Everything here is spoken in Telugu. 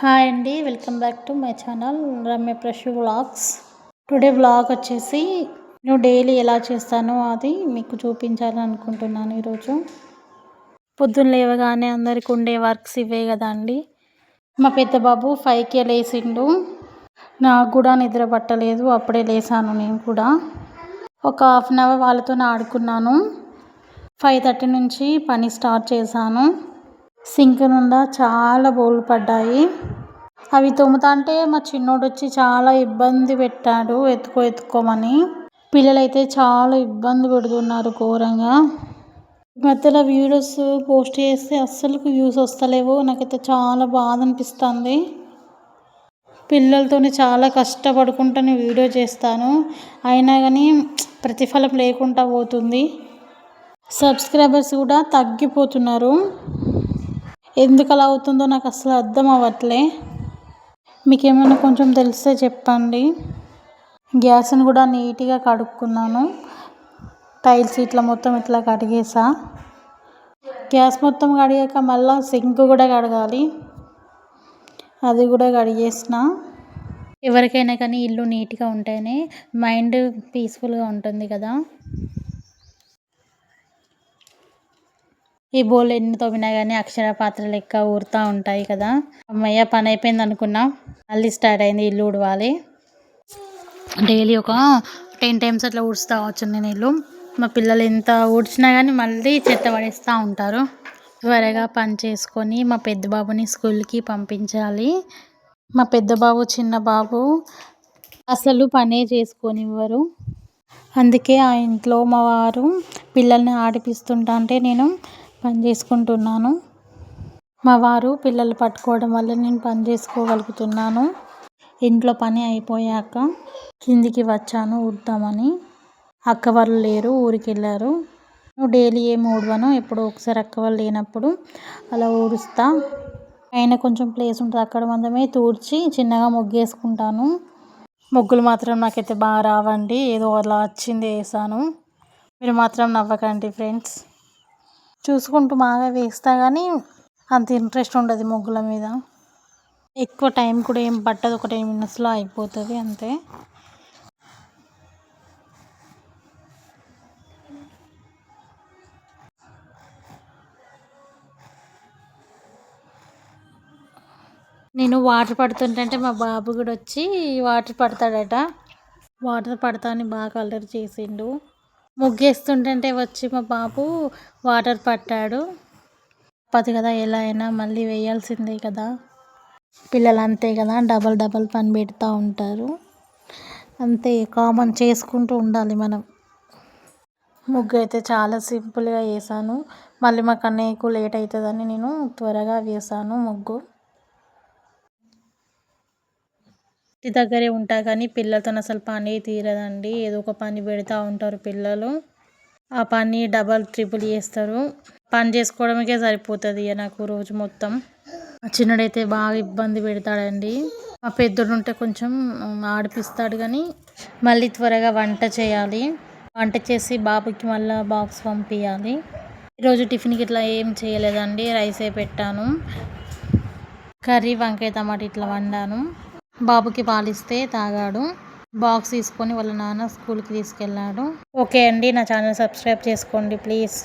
హాయ్ అండి welcome back to my channel Ramya Prashu vlogs. Today vlog వచ్చేసి నేను డైలీ ఎలా చేస్తానో అది మీకు చూపించాలని అనుకుంటున్నాను ఈరోజు. పొద్దున్న లేవగానే అందరికి ఉండే వర్క్స్ ఇవే కదా అండి. మా పెద్ద బాబు ఫైవ్కే లేచిండు. నాకు కూడా నిద్ర పట్టలేదు అప్పుడే లేసాను నేను కూడా. ఒక హాఫ్ అన్ అవర్ వాళ్ళతో ఆడుకున్నాను. ఫైవ్ థర్టీ నుంచి పని స్టార్ట్ చేశాను. సింక్ నుండా చాలా బోళ్ళు పడ్డాయి. అవి తోముతాంటే మా చిన్నోడు వచ్చి చాలా ఇబ్బంది పెట్టాడు ఎత్తుకో ఎత్తుకోమని పిల్లలైతే చాలా ఇబ్బంది పెడుతున్నారు ఘోరంగా. మధ్యలో వీడియోస్ పోస్ట్ చేస్తే అస్సలు వ్యూస్ వస్తలేవు. నాకైతే చాలా బాధ అనిపిస్తుంది. పిల్లలతోని చాలా కష్టపడుకుంటూనే వీడియో చేస్తాను. అయినా కానీ ప్రతిఫలం లేకుండా పోతుంది. సబ్స్క్రైబర్స్ కూడా తగ్గిపోతున్నారు. ఎందుకు అలా అవుతుందో నాకు అసలు అర్థం అవ్వట్లే. మీకేమైనా కొంచెం తెలిస్తే చెప్పండి. గ్యాస్ని కూడా నీట్గా కడుక్కున్నాను. టైల్స్ ఇట్లా మొత్తం ఇట్లా కడిగేసా. గ్యాస్ మొత్తం కడిగాక మళ్ళీ సింక్ కూడా కడగాలి. అది కూడా కడిగేసిన. ఎవరికైనా కానీ ఇల్లు నీట్గా ఉంటేనే మైండ్ పీస్ఫుల్గా ఉంటుంది కదా. ఈ బోల్ ఎన్ని తోమినా కానీ అక్షర పాత్ర లెక్క ఊరుతూ ఉంటాయి కదా. అమ్మయ్య పని అయిపోయింది అనుకున్నా. మళ్ళీ స్టార్ట్ అయింది ఇల్లు ఉడవాలి డైలీ ఒక టెన్ టైమ్స్ అట్లా ఊడుస్తూ వచ్చు నేను ఇల్లు. మా పిల్లలు ఎంత ఊడ్చినా కానీ మళ్ళీ చెత్త పడేస్తూ ఉంటారు. త్వరగా పని చేసుకొని మా పెద్ద బాబుని స్కూల్కి పంపించాలి. మా పెద్ద బాబు చిన్న బాబు అసలు పనే చేసుకొనివ్వరు. అందుకే ఆ ఇంట్లో మా వారు పిల్లల్ని ఆడిపిస్తుంటా అంటే నేను పని చేసుకుంటున్నాను. మా వారు పిల్లలు పట్టుకోవడం వల్ల నేను పని చేసుకోగలుగుతున్నాను. ఇంట్లో పని అయిపోయాక కిందికి వచ్చాను ఉడతామని అక్క వాళ్ళు లేరు ఊరికి వెళ్ళారు డైలీ ఏం ఊడవను ఎప్పుడు ఒకసారి అక్క వాళ్ళు లేనప్పుడు అలా ఊడుస్తా పైన కొంచెం ప్లేస్ ఉంటుంది అక్కడ మందమే తూడ్చి చిన్నగా ముగ్గేసుకుంటాను. ముగ్గులు మాత్రం నాకైతే బాగా రావండి ఏదో అలా వచ్చింది వేసాను. మీరు మాత్రం నవ్వకండి ఫ్రెండ్స్. చూసుకుంటూ బాగా వేస్తా కానీ అంత ఇంట్రెస్ట్ ఉండదు ముగ్గుల మీద. ఎక్కువ టైం కూడా ఏం పట్టదు ఒక టెన్ మినిట్స్లో అయిపోతుంది అంతే. నేను వాటర్ పడుతుంటే మా బాబు కూడా వచ్చి వాటర్ పడతాడట. వాటర్ పడతా అని బాగా అల్లరి చేసిండు. ముగ్గేస్తుంటే వచ్చి మా బాబు వాటర్ పట్టాడు. పది కదా ఎలా అయినా మళ్ళీ వేయాల్సిందే కదా. పిల్లలు అంతే కదా డబల్ డబల్ పని పెడతా ఉంటారు. అంతే కామన్ చేసుకుంటూ ఉండాలి మనం. ముగ్గు అయితే చాలా సింపుల్గా వేసాను మళ్ళీ మాకు అన్నయ్యకు లేట్ అవుతుందని నేను త్వరగా వేసాను ముగ్గు. ఇంటి దగ్గరే ఉంటా కానీ పిల్లలతో అసలు పని తీరదండి. ఏదో ఒక పని పెడతా ఉంటారు పిల్లలు. ఆ పని డబల్ ట్రిపుల్ చేస్తారు. పని చేసుకోవడమే సరిపోతుంది ఇక నాకు రోజు మొత్తం. చిన్నడైతే బాగా ఇబ్బంది పెడతాడండి. మా పెద్దోడు ఉంటే కొంచెం ఆడిపిస్తాడు కానీ మళ్ళీ త్వరగా వంట చేయాలి. వంట చేసి బాబుకి మళ్ళీ బాక్స్ పంపించాలి ఈరోజు టిఫిన్కి ఇట్లా ఏం చేయలేదండి. రైసే పెట్టాను. కర్రీ వంకాయ టమాటా ఇట్లా వండాను. బాబుకి పాలిస్తే తాగాడు. బాక్స్ తీసుకొని వాళ్ళ నాన్న స్కూల్కి తీసుకెళ్ళాడు. ఓకే అండి నా ఛానల్ సబ్స్క్రైబ్ చేసుకోండి ప్లీజ్.